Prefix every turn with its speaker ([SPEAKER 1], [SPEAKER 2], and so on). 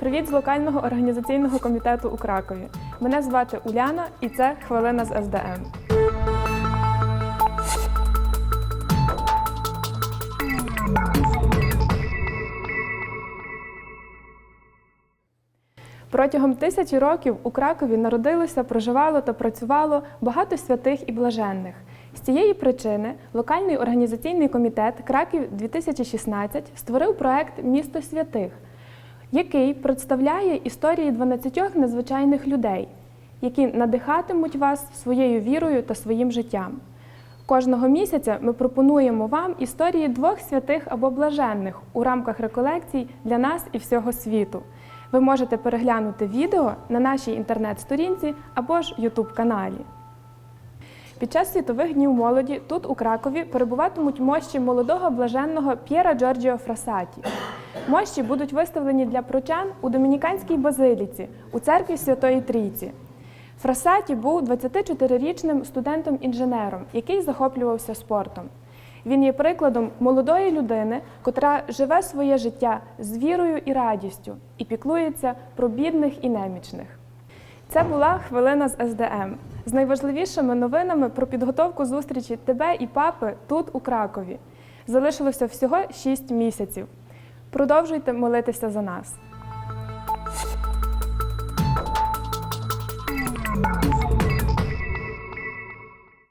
[SPEAKER 1] Привіт з локального організаційного комітету у Кракові. Мене звати Уляна, і це хвилина з СДМ. Протягом тисячі років у Кракові народилося, проживало та працювало багато святих і блаженних. З цієї причини локальний організаційний комітет Краків 2016 створив проект Місто святих, який представляє історії 12 незвичайних людей, які надихатимуть вас своєю вірою та своїм життям. Кожного місяця ми пропонуємо вам історії двох святих або блаженних у рамках реколекцій для нас і всього світу. Ви можете переглянути відео на нашій інтернет-сторінці або ж Ютуб-каналі. Під час світових днів молоді тут у Кракові перебуватимуть мощі молодого блаженного П'єра Джорджіо Фрасаті. Мощі будуть виставлені для прочан у Домініканській базиліці у церкві Святої Трійці. Фрасаті був 24-річним студентом-інженером, який захоплювався спортом. Він є прикладом молодої людини, котра живе своє життя з вірою і радістю і піклується про бідних і немічних. Це була хвилина з СДМ з найважливішими новинами про підготовку зустрічі тебе і папи тут, у Кракові. Залишилося всього 6 місяців. Продовжуйте молитися за нас.